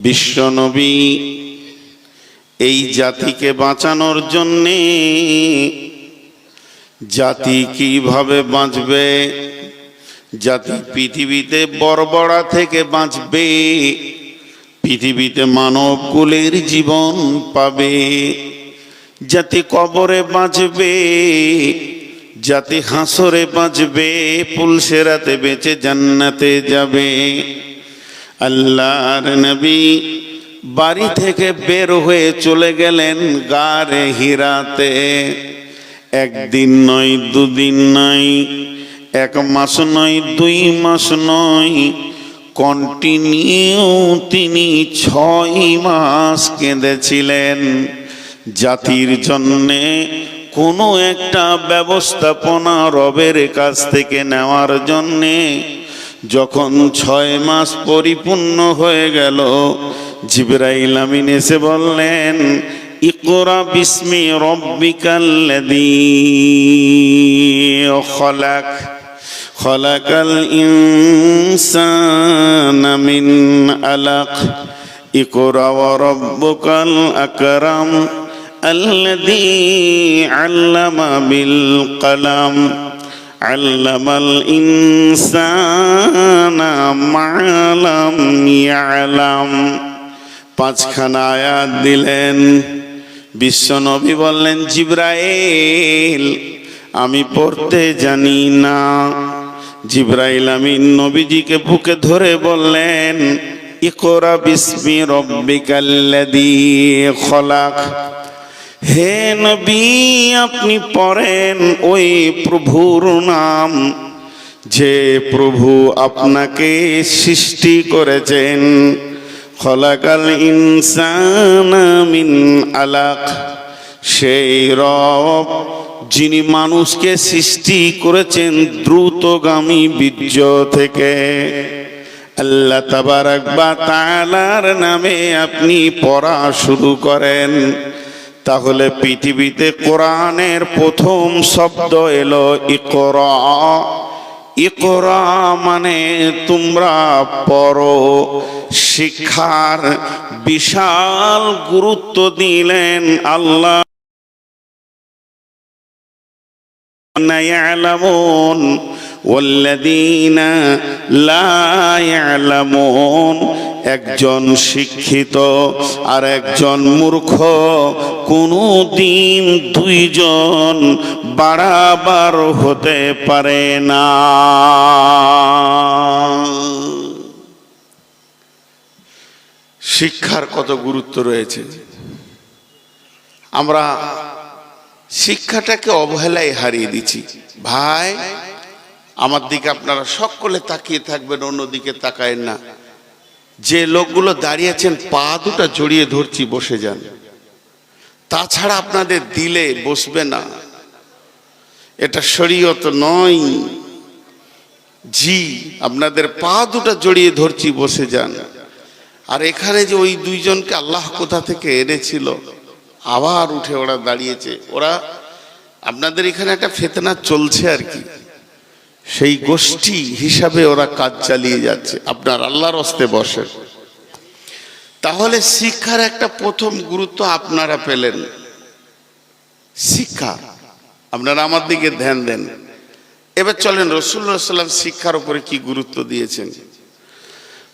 বিশ্বনবী, এই জাতিকে বাঁচানোর জন্যে জাতি কীভাবে বাঁচবে? জাতি পৃথিবীতে বড়বড়া থেকে বাঁচবে, পৃথিবীতে মানব কুলের জীবন পাবে। জাতি কবরে বাঁচবে, জাতি হাসরে বাঁচবে, পুলসেরাতে বেঁচে জান্নাতে যাবে। আল্লাহর নবী বাড়ি থেকে বের হয়ে চলে গেলেন গারে হীরাতে। একদিন নয়, দুদিন নয়, এক মাস নয়, দুই মাস নয় কন্টিনিউ তিনি ছয় মাস কেঁদেছিলেন। জাতির জন্যে কোনো একটা ব্যবস্থাপনা রবের কাছ থেকে নেওয়ার জন্যে যখন ছয় মাস পরিপূর্ণ হয়ে গেল, জিবরাইল আমিন এসে বললেন, ইকরা বিস্মি রব্বিকাল্লাদি খলাক, খলাকাল ইনসান মিন আলাক, ইকরা ওয়া রব্বুকাল আকরাম আল্লাদি আল্লামা বিল কলাম। علم الإنسان ما لم يعلم পাঁচখানা আয়াত দিলেন বিশ্বনবী বললেন জিব্রাইল আমি পড়তে জানি না জিব্রাইল আমি নবীজিকে বুকে ধরে বললেন ইকরা বিসমি রব্বিকাল্লাযী খলাক হে নবী, আপনি পড়েন ওই প্রভুর নাম। যে প্রভু আপনাকে সৃষ্টি করেছেন। খলাকাল ইনসান মিন আলাক। সেই রব যিনি মানুষকে সৃষ্টি করেছেন দ্রুতগামী বীর্য থেকে। আল্লাহ তাবারাক বা তাআলার নামে আপনি পড়া শুরু করেন। তাহলে পৃথিবীতে কোরআনের প্রথম শব্দ এলো ইকরা ইকরা মানে তোমরা পড়ো শিক্ষার বিশাল গুরুত্ব দিলেন আল্লাহ يعلمون والذين لا يعلمون একজন শিক্ষিত আর একজন মূর্খ কোনো দিন দুইজন বাড়াবার হতে পারে না। শিক্ষার কত গুরুত্ব রয়েছে। আমরা শিক্ষাটাকে অবহেলায় হারিয়ে দিচ্ছি। ভাই, আমার দিকে আপনারা সকলে তাকিয়ে থাকবেন, অন্যদিকে তাকায় না। যে লোকগুলো দাঁড়িয়েছেন, পা দুটা জড়িয়ে ধরছি, বসে যান। তাছাড়া আপনাদের দিলে বসবে না। এটা শরীয়ত নয়। জি, আপনাদের পা দুটা জড়িয়ে ধরছি, বসে যান। আর এখানে যে ওই দুইজনকে আল্লাহ কোথা থেকে এনেছিল, আবার উঠে ওরা দাঁড়িয়েছে। ওরা, আপনাদের এখানে একটা ফেতনা চলছে আর কি। সেই গোষ্ঠী হিসাবে ওরা কাজ চালিয়ে যাচ্ছে। আপনার আল্লাহর অস্তে বসে তাহলে শিক্ষার একটা প্রথম গুরুত্ব আপনারা পেলেন। শিক্ষা। আপনারা আমার দিকে ধ্যান দেন। এবার চলেন রসুল্লাহ সাল্লাম শিক্ষার উপরে কি গুরুত্ব দিয়েছেন?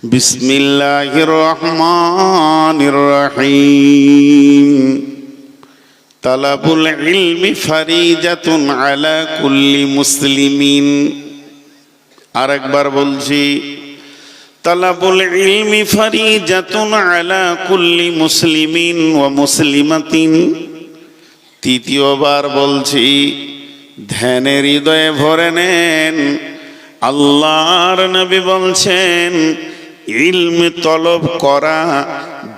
বিসমিল্লাহির রহমানির রহিম। তালাবুল ইলমি ফারিজাতুন আলা কুল্লি মুসলিমিন। আরেকবার বলছি, তালাবুল ইলমি ফারিজাতুন আলা কুল্লি মুসলিমিন ওয়া মুসলিমাতিন। তৃতীয়বার বলছি ধ্যানের হৃদয়ে ভরে নেন। আল্লাহর নবী বলছেন, ইলম তলব করা,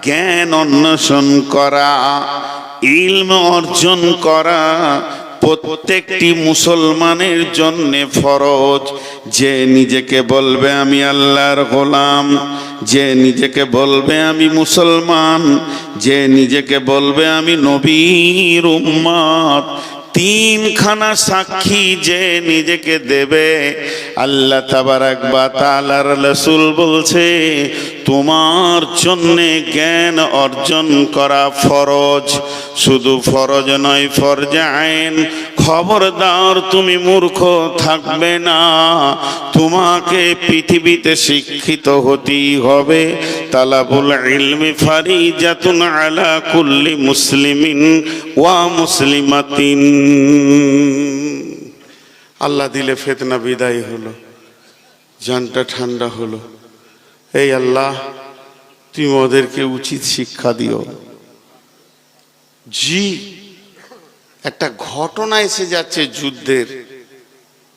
জ্ঞান অন্বেষণ করা। ইলম অর্জন করা প্রত্যেকটি মুসলমানের জন্য ফরজ। যে নিজেকে বলবে আমি আল্লাহর গোলাম, যে নিজেকে বলবে আমি মুসলমান, যে নিজেকে বলবে আমি নবীর উম্মাদ। তিনখানা সাক্ষী যে নিজেকে দেবে, আল্লাহ তাবারাক বা তাআলার রাসূল বলছে তোমার জন্যে জ্ঞান অর্জন করা ফরজ। শুধু ফরজ নয় ফরজে আইন খবরদার তুমি মূর্খ, থাকবে না। তোমাকে পৃথিবীতে শিক্ষিত হতেই হবে। তালাবুল ইলমি ফারিজাতুন আলা কুল্লি মুসলিমিন ওয়া মুসলিমাতিন। আল্লাহ দিলে ফেতনা বিদায় হলো, জানটা ঠান্ডা হলো। এই আল্লাহ, তুমি ওদেরকে উচিত শিক্ষা দিও। জি, একটা ঘটনা এসে যাচ্ছে যুদ্ধের।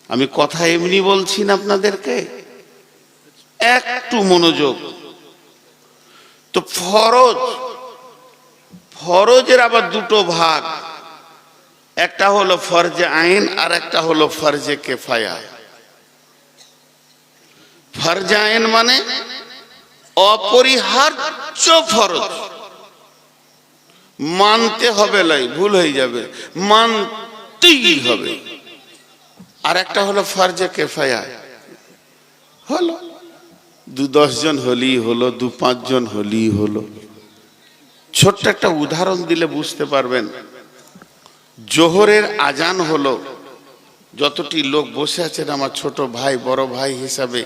আমি কথা এমনি বলছি না আপনাদেরকে, একটু মনোযোগ। তো ফরজ, ফরজের আবার দুটো ভাগ। একটা হলো ফরজে আইন আর একটা হলো ফরজে কেফায়া। ফরজে আইন মানে অপরিহার্য ফরজ। মানতে হবে লাই, ভুল হয়ে যাবে। মানতেই হবে। আর একটা হলো ফরজে কেফায়া। হলো। দু জন হলি হলো, দু পাঁচজন হলি হলো। ছোট্ট একটা উদাহরণ দিলে বুঝতে পারবেন। জোহরের আজান হলো, যতটি লোক বসে আছেন, আমার ছোট ভাই, বড় ভাই হিসাবে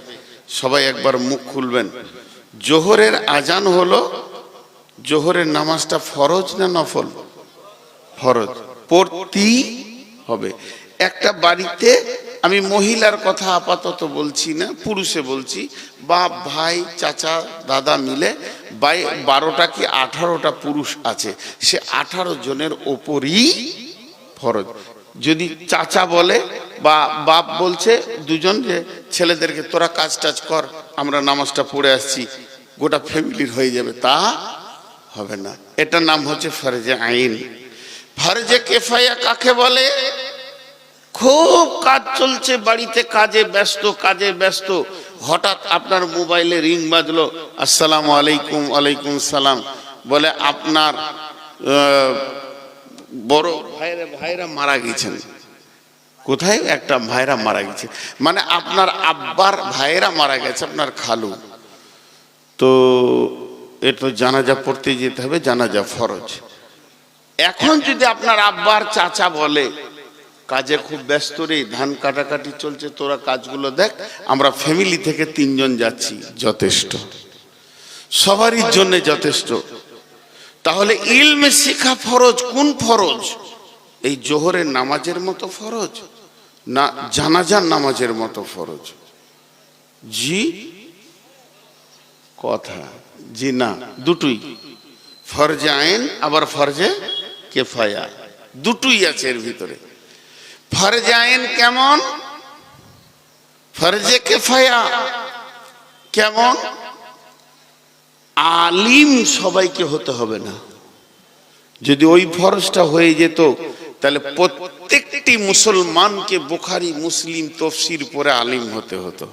সবাই একবার মুখ খুলবেন। জোহরের আজান হলো, জোহরের নামাজটা ফরজ না নফল? ফরজ। পড়তি হবে। একটা বাড়িতে আমি মহিলার কথা আপাতত বলছি না, পুরুষে বলছি, বাপ, ভাই, চাচা, দাদা মিলে বাই, বারোটা কি আঠারোটা পুরুষ আছে, সে আঠারো জনের ওপরই ফরজ। যদি চাচা বলে বা বাপ বলছে দুজন যে, ছেলেদেরকে তোরা কাজ টাজ কর, আমরা নামাজটা পড়ে আসছি, গোটা ফ্যামিলির হয়ে যাবে। তা হবে না। এটার নাম হচ্ছে ফরজে আইন। ফরজে কেফায়া কাকে বলে? খুব কাজ চলছে, বাড়িতে কাজে ব্যস্ত কাজে ব্যস্ত। হঠাৎ আপনার মোবাইলে রিং বাজলো, আসসালামু আলাইকুম আলাইকুম সালাম। বলে, আপনার বড় ভাইরা ভাইরা মারা গেছেন। কোথায় একটা ভাইরা মারা গেছে? মানে আপনার আব্বার ভাইরা মারা গেছে, আপনার খালু। তো এ তো জানাজা পড়তে যেতে হবে, জানাজা ফরজ। এখন যদি আপনার আব্বার চাচা বলে, কাজে খুব ব্যস্ত রে, ধান কাটাকাটি চলছে, তোরা কাজগুলো দেখ, আমরা ফ্যামিলি থেকে তিনজন যাচ্ছি। যথেষ্ট। সবারই জন্য যথেষ্ট। তাহলে ইলমে শিখা ফরজ, কোন ফরজ? এই জোহরের নামাজের মতো ফরজ না জানাজার নামাজের মতো ফরজ? জি, কথা, জি না, দুটোই। ফরজে আইন, আবার ফরজে কেফায়া। দুটোই আছে এর ভিতরে। ফরজে আইন কেমন? ফরজে কেফায়া। কেমন? আলিম সবাইকে হতে হবে না। যদি ওই ফরজটা হয়ে যেত, তাহলে প্রত্যেকটি মুসলমানকে বোখারি, মুসলিম তফসির পরে আলিম হতে হতো।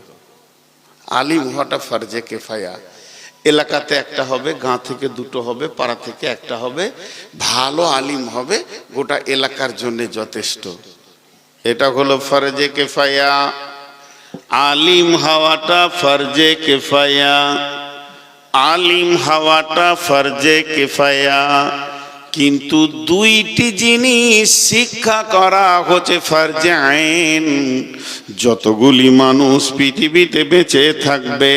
আলিম হওয়াটা ফরজে কেফায়া। এলাকাতে একটা হবে, গাঁ থেকে দুটো হবে, পাড়া থেকে একটা হবে। ভালো আলিম হবে, গোটা এলাকার জন্য যথেষ্ট। এটা হলো ফরজে কেফায়া। আলিম হওয়াটা ফরজে কেফায়া। আলিম হওয়াটা ফরজে কেফায়া। কিন্তু দুইটি জিনিস শিক্ষা করা হচ্ছে ফরজে আইন। যতগুলি মানুষ পৃথিবীতে বেঁচে থাকবে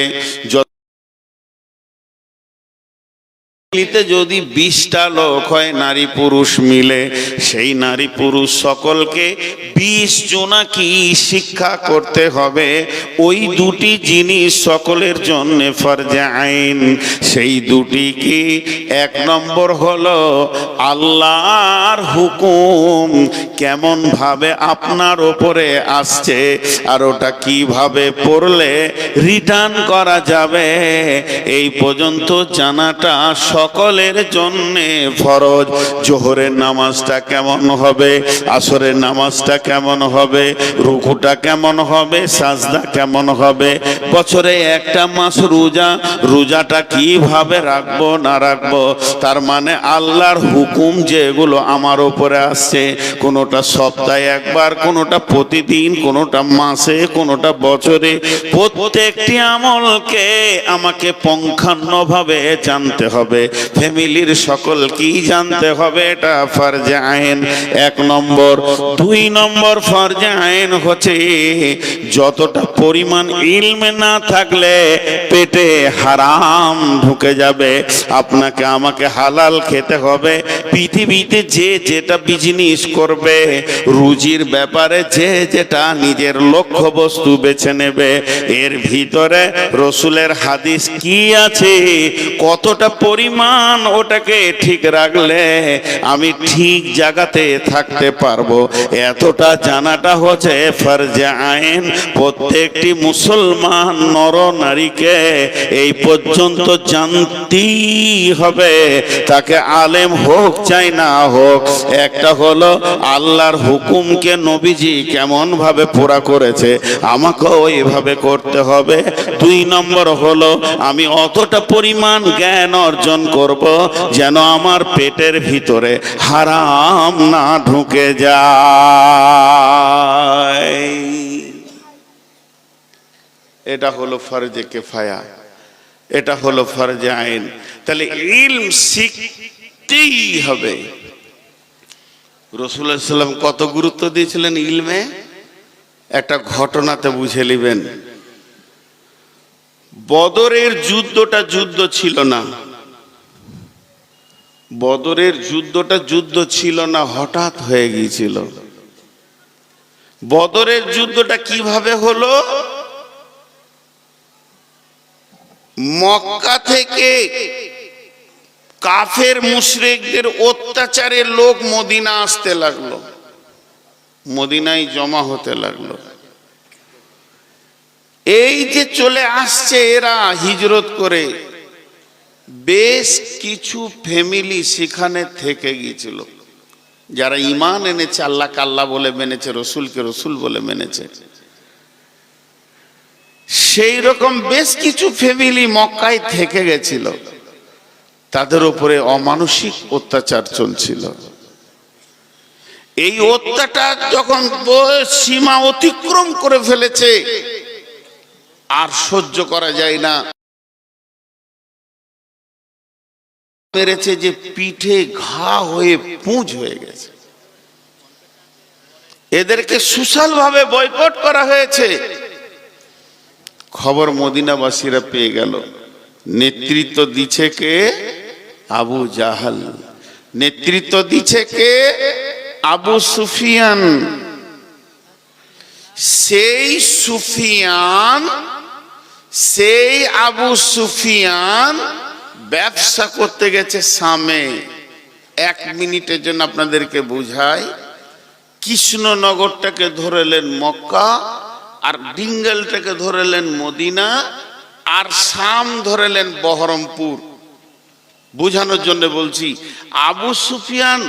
পৃথিবীতে যদি বিশটা লোক হয়, নারী পুরুষ মিলে, সেই নারী পুরুষ সকলকে বিশ জোনাকি শিক্ষা করতে হবে? ওই দুটি জিনিস সকলের জন্য ফরজে আইন। সেই দুটি কি? এক নম্বর হলো আল্লাহর হুকুম কেমন ভাবে আপনার ওপরে আসছে আর ওটা কীভাবে পড়লে রিটার্ন করা যাবে? এই পর্যন্ত জানাটা সব সকলের জন্যে ফরজ। জোহরের নামাজটা কেমন হবে? আসরের নামাজটা কেমন হবে? রুকুটা কেমন হবে? সাজদা কেমন হবে? বছরে একটা মাস রোজা, রোজাটা কীভাবে রাখব, না রাখব? তার মানে আল্লাহর হুকুম যেগুলো আমার উপরে আসছে, কোনোটা সপ্তাহে একবার, কোনোটা প্রতিদিন, কোনোটা মাসে, কোনোটা বছরে, প্রত্যেকটি আমলকে আমাকে পঙ্খান্নভাবে জানতে হবে। ফ্যামিলির সকল কি জানতে হবে? এটা ফরজে আইন। এক নম্বর। দুই নম্বর ফরজে আইন হচ্ছে, যতটা পরিমাণ ইলমে না থাকলে পেটে হারাম ঢুকে যাবে। আপনাকে আমাকে হালাল খেতে হবে। পৃথিবীতে যে যেটা বিজনেস করবে, রুজির ব্যাপারে যে যেটা নিজের লক্ষ্য বস্তু বেছে নেবে, এর ভিতরে রসুলের হাদিস কি আছে? কতটা পরিমাণ ওটাকে ঠিক রাখলে আমি ঠিক জায়গাতে থাকতে পারব। এতটা জানাটা হচ্ছে ফরজে আইন। প্রত্যেকটি মুসলমান নর নারীকে এই পর্যন্ত জানতেই হবে। তাকে আলেম হোক চাই না হোক, একটা হলো আল্লাহর হুকুমকে নবীজি কেমন ভাবে পুরা করেছে, আমাকেও এইভাবে করতে হবে। দুই নম্বর হলো, আমি অতটা পরিমাণ জ্ঞান অর্জন করব যেন আমার পেটের ভিতরে হারাম না ঢুকে যায়। এটা হলো ফরজে কেফায়া। এটা হলো ফরজে আইন। তাহলে ইলম শিখতেই হবে। রসুল্লাহ সাল্লাম কত গুরুত্ব দিয়েছিলেন ইলমে? একটা ঘটনাতে বুঝে নেবেন। বদরের যুদ্ধটা যুদ্ধ ছিল না। বদরের যুদ্ধটা যুদ্ধ ছিল না, হঠাৎ হয়ে গিয়েছিল। বদরের যুদ্ধটা কীভাবে হলো? মক্কা থেকে কাফের মুশরিকদের অত্যাচারে লোক মদিনা আসতে লাগল। মদিনায় জমা হতে লাগল। এই যে চলে আসছে এরা হিজরত করে বেশ কিছু ফ্যামিলি সেখানে থেকে গিয়েছিল। যারা ইমান এনেছে আল্লাহ কাল্লা বলে মেনেছে, রসুলকে রসুল বলে মেনেছে। সেই রকম বেশ কিছু ফ্যামিলি মক্কায় থেকে গেছিল। তাদের উপরে অমানসিক অত্যাচার চলছিল। এই অত্যাচার যখন সীমা অতিক্রম করে ফেলেছে, আর সহ্য করা যায় না। পেরেছে যে পিঠে ঘা হয়ে পুঁজ হয়ে গেছে। এদেরকে সুশাল ভাবে বয়কট করা হয়েছে। খবর মদিনাবাসীরা পেয়ে গেল। নেতৃত্ব দিচ্ছে কে? আবু জাহাল। নেতৃত্ব দিচ্ছে কে? আবু সুফিয়ান। সেই সুফিয়ান, সেই আবু সুফিয়ান ব্যবসা করতে গেছে সামে। এক মিনিটের জন্য আপনাদেরকে বুঝাই। কৃষ্ণনগরটাকে ধরেলেন মক্কা আর ডিঙ্গেলটাকে ধরেলেন মদিনা আর সাম ধরেলেন বহরমপুর। বোঝানোর জন্য বলছি, আবু সুফিয়ান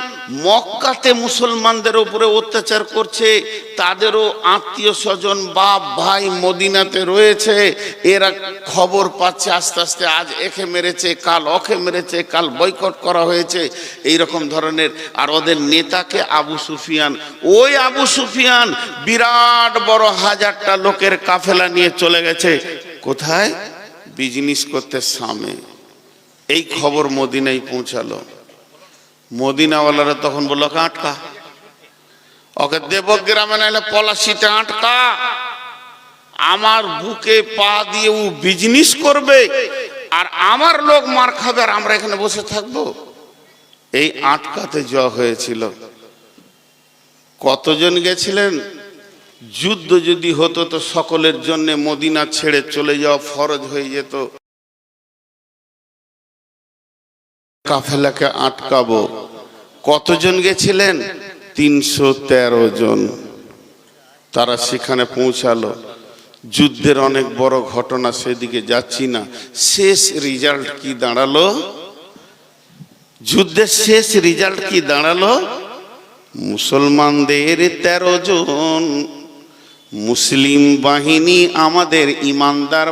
মক্কাতে মুসলমানদের উপরে অত্যাচার করছে, তাদেরও আত্মীয় স্বজন, বাপ, ভাই মদিনাতে রয়েছে, এরা খবর পাচ্ছে আস্তে আস্তে, আজ একে মেরেছে, কাল অখে মেরেছে, কাল বয়কট করা হয়েছে এই রকম ধরনের। আর ওদের নেতাকে আবু সুফিয়ান, ওই আবু সুফিয়ান বিরাট বড় হাজারটা লোকের কাফেলা নিয়ে চলে গেছে। কোথায়? বিজনেস করতে সামনে। এই খবর মদিনায় পৌঁছালো। মদিনাওয়ালারা তখন বলল, "ওকে আটকা। ওকে দেবগ্রামে নাহলে পলাশিতে আটকা। আমার বুকে পা দিয়ে ও বিজনেস করবে। আর আমার লোক মার খাবে আর আমরা এখানে বসে থাকব। এই আটকাতে যাওয়া হয়েছিল। কতজন গেছিলেন? যুদ্ধ যদি হতো তো সকলের জন্য মদিনা ছেড়ে চলে যাওয়া ফরজ হয়ে যেত। কাফেলাকে আটকাবো। কতজন গেছিলেন? তিনশো তেরো জন। তারা সেখানে পৌঁছালো। যুদ্ধের অনেক বড় ঘটনা সেদিকে যাচ্ছি না। শেষ রেজাল্ট কি দাঁড়াল? যুদ্ধের শেষ রেজাল্ট কি দাঁড়াল? মুসলমানদের তেরো জন। মুসলিম বাহিনী আমাদের ইমানদার